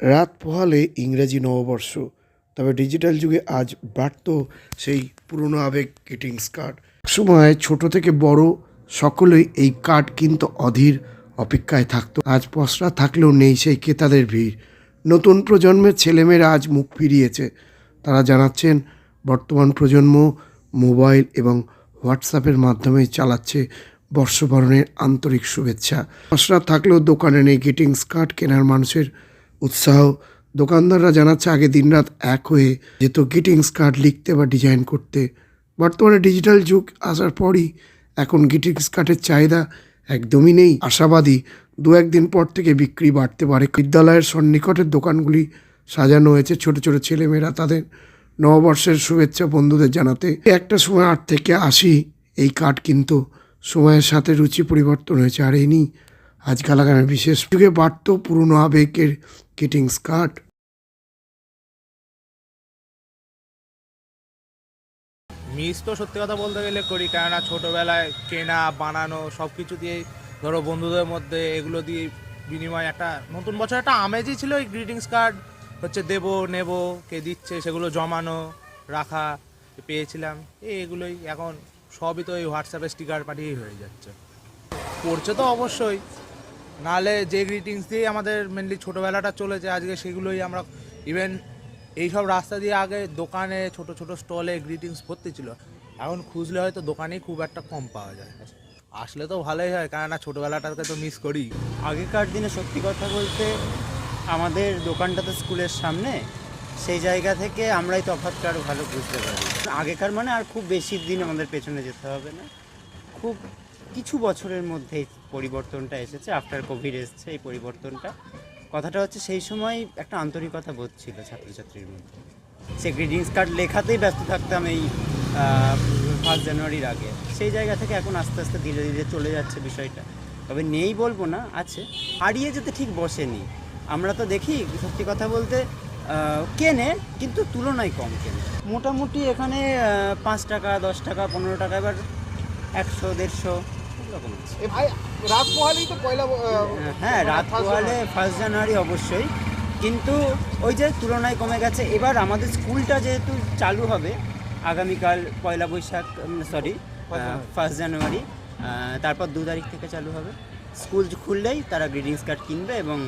রাত পোহালে ইংরেজি নববর্ষ, তবে ডিজিটাল যুগে আজ বাড়ত সেই পুরনো আবেগ গ্রিটিংস কার্ড সময় ছোট থেকে বড় সকলেই এই কার্ড কিন্তু অধীর অপেক্ষায় থাকতো। আজ পসরা থাকলেও নেই সেই ক্রেতাদের ভিড়। নতুন প্রজন্মের ছেলেমেয়েরা আজ মুখ ফিরিয়েছে। তারা জানাচ্ছেন, বর্তমান প্রজন্ম মোবাইল এবং হোয়াটসঅ্যাপের মাধ্যমে চালাচ্ছে বর্ষবরণের আন্তরিক শুভেচ্ছা। পসরা থাকলেও দোকানে নেই গ্রিটিংস কার্ড কেনার মানুষের উৎসাহ। দোকানদাররা জানাচ্ছে, আগে দিনরাত এক হয়ে যেত গ্রিটিংস কার্ড লিখতে বা ডিজাইন করতে। বর্তমানে ডিজিটাল যুগ আসার পরই এখন গ্রিটিংস কার্ডের চাহিদা একদমই নেই। আশাবাদী দু একদিন পর থেকে বিক্রি বাড়তে পারে। বিদ্যালয়ের সন্নিকটের দোকানগুলি সাজানো হয়েছে। ছোট ছোট ছেলেমেয়েরা তাদের নববর্ষের শুভেচ্ছা বন্ধুদের জানাতে। একটা সময় আট থেকে আশি এই কার্ড কিন্তু সময়ের সাথে রুচি পরিবর্তন হয়েছে। আর এই নিয়ে আজকাল আগামী বিশেষ যুগে বাড়ত পুরনো আবেগের গ্রিটিংস কার্ড মিস তো সত্যি কথা বলতে গেলে করি, কেননা ছোটোবেলায় কেনা, বানানো সব কিছু দিয়ে ধরো বন্ধুদের মধ্যে এগুলো দিয়ে বিনিময় একটা নতুন বছর একটা আমেজই ছিল এই গ্রিটিংস কার্ড হচ্ছে দেবো, নেব, কে দিচ্ছে, সেগুলো জমানো, রাখা, পেয়েছিলাম এগুলোই এখন সবই তো এই হোয়াটসঅ্যাপে স্টিকার পাঠিয়েই হয়ে যাচ্ছে। পড়ছে তো অবশ্যই। নাহলে যে গ্রিটিংস দিয়ে আমাদের মেনলি ছোটোবেলাটা চলেছে, আজকে সেগুলোই আমরা ইভেন এইসব রাস্তা দিয়ে আগে দোকানে ছোট ছোট স্টলে গ্রিটিংস ভর্তি ছিল। এখন খুঁজলে হয়তো দোকানেই খুব একটা কম পাওয়া যায়। আসলে তো ভালোই হয়, কেননা ছোটোবেলাটাকে তো মিস করি। আগেকার দিনে সত্যি কথা বলতে আমাদের দোকানটা তো স্কুলের সামনে, সেই জায়গা থেকে আমরাই তফাৎটা আরও ভালো বুঝতে পারি। আগেকার মানে আর খুব বেশি দিন আমাদের পেছনে যেতে হবে না। খুব কিছু বছরের মধ্যে পরিবর্তনটা এসেছে আফটার কোভিড এসছে, এই পরিবর্তনটা। কথাটা হচ্ছে সেই সময় একটা আন্তরিকতা বোধ ছিল ছাত্রছাত্রীর মধ্যে। সে গ্রিটিংস কার্ড লেখাতেই ব্যস্ত থাকতাম এই ফার্স্ট জানুয়ারির আগে। সেই জায়গা থেকে এখন আস্তে আস্তে ধীরে ধীরে চলে যাচ্ছে বিষয়টা। তবে নেই বলব না, আছে। হারিয়ে যেতে ঠিক বসেনি। আমরা তো দেখি, সত্যি কথা বলতে কেনে, কিন্তু তুলনায় কম কেনে। মোটামুটি এখানে পাঁচ টাকা, দশ টাকা, পনেরো টাকা, এবার একশো, দেড়শো। আছে? ভাই রাত তো পয়লা হ্যাঁ রাত পোহালে ফার্স্ট জানুয়ারি অবশ্যই। কিন্তু ওই যে তুলনায় কমে গেছে এবার আমাদের স্কুলটা যেহেতু চালু হবে আগামীকাল Poila Baishakh sorry first January তারপর দু তারিখ থেকে চালু হবে। স্কুল খুললেই তারা গ্রিটিংস কার্ড কিনবে এবং